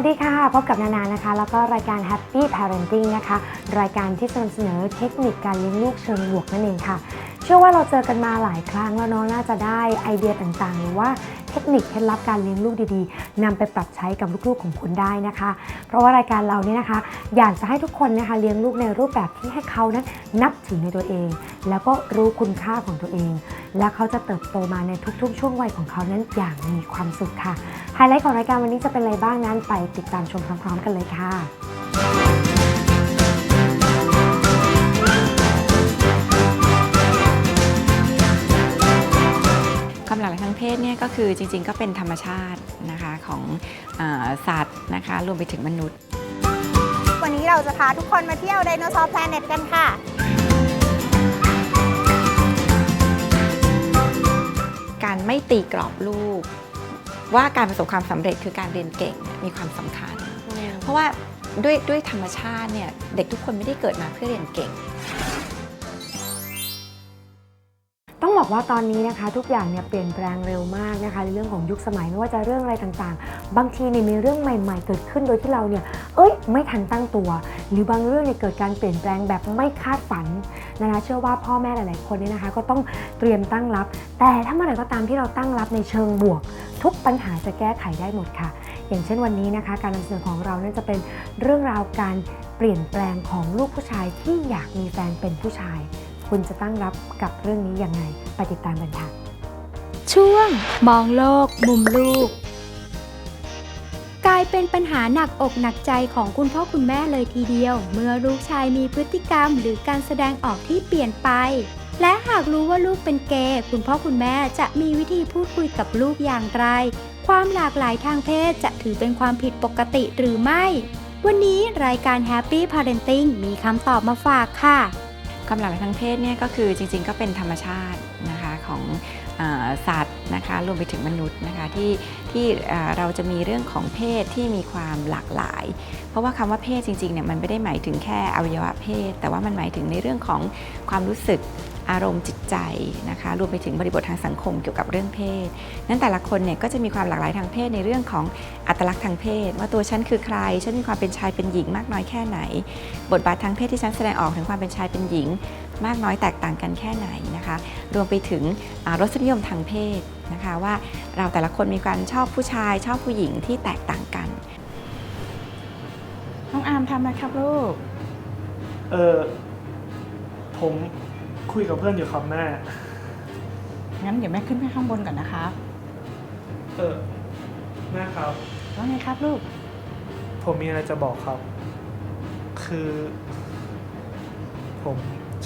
วัสดีค่ะ พบกับนานานะคะ แล้วก็รายการ Happy Parenting นะคะ รายการที่จะนำเสนอเทคนิคการเลี้ยงลูกเชิงบวกนั่นเองค่ะ เชื่อว่าเราเจอกันมาหลายครั้งแล้วน้องน่าจะได้ไอเดียต่างๆ หรือว่า เทคนิคเคล็ดลับการเลี้ยงลูกดีๆนำไปปรับใช้กับลูกๆของคุณได้นะคะ เพราะว่ารายการเราเนี่ยนะคะ อยากจะให้ทุกคนนะคะเลี้ยงลูกในรูปแบบที่ให้เขานั้นนับถือในตัวเอง แล้วก็รู้คุณค่าของตัวเอง และเขาจะเติบโตมาในทุกๆ ช่วงวัยของเขานั้นอย่างมีความสุขค่ะไฮไลท์ของรายการวันนี้จะเป็นอะไรบ้างนั้นไปติดตามชมพร้อมๆ กันเลยค่ะ เพศเนี่ยก็คือจริงๆ ก็เป็นธรรมชาตินะคะของอาสัตว์นะคะรวมไปถึงมนุษย์ วันนี้เราจะพาทุกคนมาเที่ยวไดโนเสาร์แพลเน็ตกันค่ะการไม่ตีกรอบลูก ว่าการประสบความสำเร็จคือการเรียนเก่งเนี่ยมีความสำคัญ เพราะว่าด้วยด้วยธรรมชาติเนี่ยเด็กทุกคนไม่ได้เกิดมาเพื่อเรียนเก่ง ว่าตอนนี้นะคะ ทุกอย่างเนี่ยเปลี่ยนแปลงเร็วมากนะคะในเรื่องของยุคสมัยไม่ว่าจะเรื่องอะไรต่างๆ บางทีเนี่ยมีเรื่องใหม่ ๆ เกิดขึ้นโดยที่เราเนี่ยเอ้ยไม่ทันตั้งตัว หรือบางเรื่องเนี่ยเกิดการเปลี่ยนแปลงแบบไม่คาดฝันนะคะเชื่อว่าพ่อแม่หลายๆคนเนี่ยนะคะ ก็ต้องเตรียมตั้งรับ แต่ถ้าเมื่อไหร่ก็ตามที่เราตั้งรับในเชิงบวก ทุกปัญหาจะแก้ไขได้หมดค่ะ อย่างเช่นวันนี้นะคะ การนำเสนอของเราเนี่ยจะเป็นเรื่องราวการเปลี่ยนแปลงของลูกผู้ชายที่อยากมีแฟนเป็นผู้ชาย คุณจะตั้งรับกับเรื่องนี้ยังไงไปติดตามกันค่ะ ช่วง มองโลก มุมลูก กลายเป็นปัญหาหนักอกหนักใจของคุณพ่อคุณแม่เลยทีเดียว เมื่อลูกชายมีพฤติกรรม หรือการแสดงออกที่เปลี่ยนไป และหากรู้ว่าลูกเป็นเกย์คุณพ่อคุณแม่จะมีวิธีพูดคุยกับลูกอย่างไร ความหลากหลายทางเพศจะถือเป็นความผิดปกติหรือไม่ วันนี้รายการ Happy Parenting มีคำตอบมาฝากค่ะ ความหลากหลายทางเพศเนี่ยก็คือจริงๆ ก็เป็นธรรมชาตินะคะของสัตว์นะคะรวมไปถึงมนุษย์นะคะที่ที่เราจะมีเรื่องของเพศที่มีความหลากหลาย เพราะว่าคำว่าเพศจริงๆเนี่ยมันไม่ได้หมายถึงแค่อวัยวะเพศ แต่ว่ามันหมายถึงในเรื่องของความรู้สึก อารมณ์จิตใจนะคะรวมไปถึงบริบททางสังคมเกี่ยวกับเรื่องเพศ นั้นแต่ละคนเนี่ยก็จะมีความหลากหลายทางเพศในเรื่องของอัตลักษณ์ทางเพศ ว่าตัวฉันคือใครฉันมีความเป็นชายเป็นหญิงมากน้อยแค่ไหน บทบาททางเพศที่ฉันแสดงออกถึงความเป็นชายเป็นหญิง มากน้อยแตกต่างกันแค่ไหนนะคะ รวมไปถึงอ่ารสนิยมทางเพศนะคะว่าเราแต่ละคนมีการชอบผู้ชายชอบผู้หญิงที่แตกต่างกันน้องอาร์มทำนะครับลูกเออผม คุยกับเพื่อนอยู่ครับแม่ งั้นเดี๋ยวแม่ขึ้นไปข้างบนก่อนนะครับเออแม่ครับ ว่าไงครับลูก ผมมีอะไรจะบอกครับ คือ ผม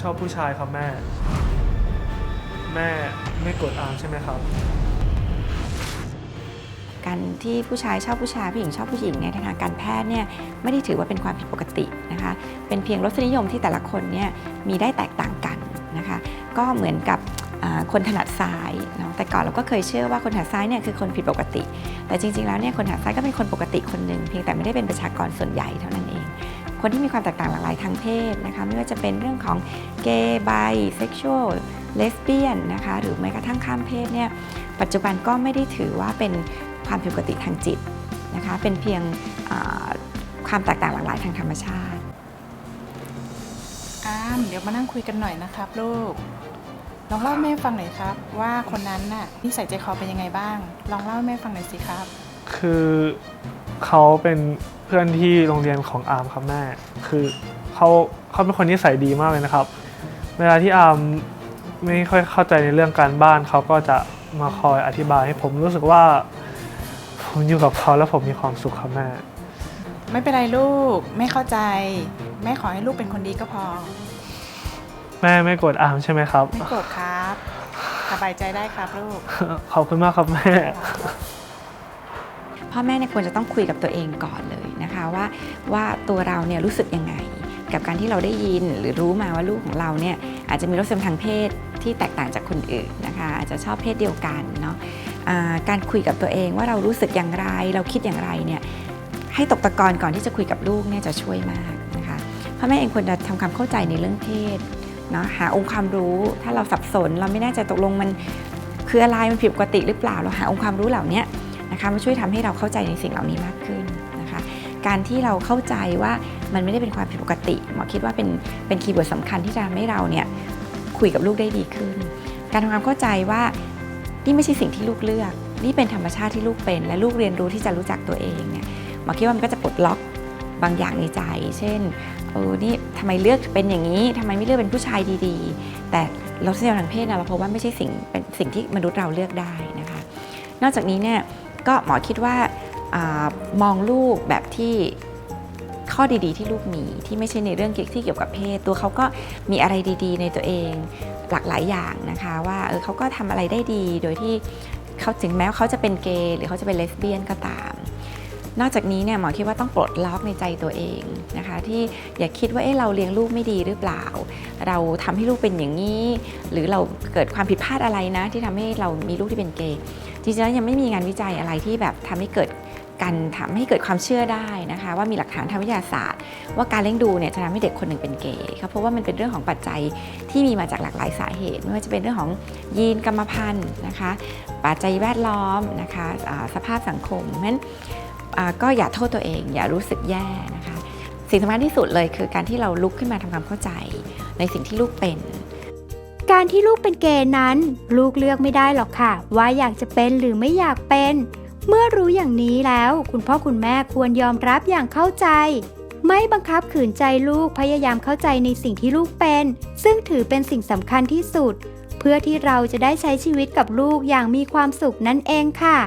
ชอบผู้ชายครับแม่ แม่ไม่กดอามใช่ไหมครับ การที่ผู้ชายชอบผู้ชายผู้หญิงชอบผู้หญิงในทางการแพทย์เนี่ยไม่ได้ถือว่าเป็นความผิดปกตินะคะ เป็นเพียงรสนิยมที่แต่ละคนเนี่ยมีได้แตกต่างกัน นะคะ ก็เหมือนกับคนถนัดซ้ายเนาะแต่ก่อนเราก็เคยเชื่อว่าคนถนัดซ้ายเนี่ยคือคนผิดปกติ แต่จริงๆแล้วเนี่ยคนถนัดซ้ายก็เป็นคนปกติคนหนึ่งเพียงแต่ไม่ได้เป็นประชากรส่วนใหญ่เท่านั้นเอง คนที่มีความแตกต่างหลากหลายทางเพศนะคะไม่ว่าจะเป็นเรื่องของเกย์ไบเซ็กชวลเลสเบี้ยนนะคะหรือแม้กระทั่งข้ามเพศเนี่ยปัจจุบันก็ไม่ได้ถือว่าเป็นความผิดปกติทางจิตนะคะเป็นเพียงความแตกต่างหลากหลายทางธรรมชาติาร์มเดี๋ยวมานั่งคุยกันหน่อยนะครับลูก ลองเล่าให้แม่ฟังหน่อยครับ ว่าคนนั้นน่ะนิสัยใจคอเป็นยังไงบ้าง ลองเล่าให้แม่ฟังหน่อยสิครับ คือเขาเป็นเพื่อนที่โรงเรียนของอาร์มครับแม่ คือเขาเขาเป็นคนที่ใส่ดีมากเลยนะครับ เวลาที่อาร์มไม่ค่อยเข้าใจในเรื่องการบ้านเขาก็จะมาคอยอธิบายให้ผมรู้สึกว่า ผมอยู่กับเขาแล้วผมมีความสุขครับแม่ ไม่เป็นไรลูก ไม่เข้าใจ แม่ขอให้ลูกเป็นคนดีก็พอ แม่ไม่กดอาร์มใช่ไหมครับ ไม่โกรธครับคสบายใจได้ครับลูก ขอบคุณมากครับแม่ พ่อแม่เนี่ยควรจะต้องคุยกับตัวเองก่อนเลยนะคะว่าว่าตัวเราเนี่ยรู้สึกยังไง กับการที่เราได้ยินหรือรู้มาว่าลูกของเราเนี่ยอาจจะมีรสนิยมทางเพศที่แตกต่างจากคนอื่นนะคะอาจจะชอบเพศเดียวกันเนาะอ่าการคุยกับตัวเองว่าเรารู้สึกอย่างไร เราคิดอย่างไรเนี่ยให้ตกตะกอนก่อนที่จะคุยกับลูกเนี่ยจะช่วยมากนะคะพ่อแม่เองควรจะทำความเข้าใจในเรื่องเพศเนะหาองค์ความรู้ถ้าเราสับสน เราไม่แน่ใจตกลงมันคืออะไรมันผิดปกติหรือเปล่าเราหาองค์ความรู้เหล่านี้นะคะมาช่วยทำให้เราเข้าใจในสิ่งเหล่านี้มากขึ้นนะคะ การที่เราเข้าใจว่ามันไม่ได้เป็นความผิดปกติหมอคิดว่าเป็นเป็นคีย์เวิร์ดสำคัญที่จะทำให้เราเนี่ยคุยกับลูกได้ดีขึ้น การทำความเข้าใจว่านี่ไม่ใช่สิ่งที่ลูกเลือก นี่เป็นธรรมชาติที่ลูกเป็น และลูกเรียนรู้ที่จะรู้จักตัวเองเนี่ยหมอคิดว่ามันก็จะปลดล็อกบางอย่างในใจ เช่น เออนี่ทำไมเลือกเป็นอย่างนี้ทำไมไม่เลือกเป็นผู้ชายดีๆ แต่รสนิยมทางเพศนะเราพบว่าไม่ใช่สิ่งเป็นสิ่งที่มนุษย์เราเลือกได้นะคะ นอกจากนี้เนี่ยก็หมอคิดว่าอมองลูกแบบที่ข้อดีๆ ที่ลูกมีที่ไม่ใช่ในเรื่องที่เกี่ยวกับเพศ ตัวเขาก็มีอะไรดีๆ ในตัวเองหลากหลายอย่างนะคะ ว่าเออเขาก็ทำอะไรได้ดีโดยที่เขาถึงแม้เขาจะเป็นเกย์หรือเขาจะเป็นเลสเบี้ยนก็ตาม นอกจากนี้เนี่ยหมอคิดว่าต้องปลดล็อกในใจตัวเองนะคะ ที่อย่าคิดว่าเอ๊ะเราเลี้ยงลูกไม่ดีหรือเปล่า เราทำให้ลูกเป็นอย่างนี้ หรือเราเกิดความผิดพลาดอะไรนะ ที่ทำให้เรามีลูกที่เป็นเกย์จริงๆแล้วยังไม่มีงานวิจัยอะไรที่แบบทำให้เกิดการทำให้เกิดความเชื่อได้นะคะ ว่ามีหลักฐานทางวิทยาศาสตร์ ว่าการเลี้ยงดูเนี่ยจะทำให้เด็กคนหนึ่งเป็นเกย์ครับเพราะว่ามันเป็นเรื่องของปัจจัยที่มีมาจากหลากหลายสาเหตุ ไม่ว่าจะเป็นเรื่องของยีนกรรมพันธุ์นะคะ ปัจจัยแวดล้อมนะคะอ่าสภาพสังคมเพราะฉะนั้น ก็อย่าโทษตัวเอง อย่ารู้สึกแย่นะคะ สิ่งสำคัญที่สุดเลยคือการที่เราลุกขึ้นมาทำความเข้าใจ ในสิ่งที่ลูกเป็นการที่ลูกเป็นเกย์นั้น ลูกเลือกไม่ได้หรอกค่ะ ว่าอยากจะเป็นหรือไม่อยากเป็น เมื่อรู้อย่างนี้แล้ว คุณพ่อคุณแม่ควรยอมรับอย่างเข้าใจ ไม่บังคับขืนใจลูกพยายามเข้าใจในสิ่งที่ลูกเป็น ซึ่งถือเป็นสิ่งสำคัญที่สุด เพื่อที่เราจะได้ใช้ชีวิตกับลูกอย่างมีความสุขนั่นเองค่ะ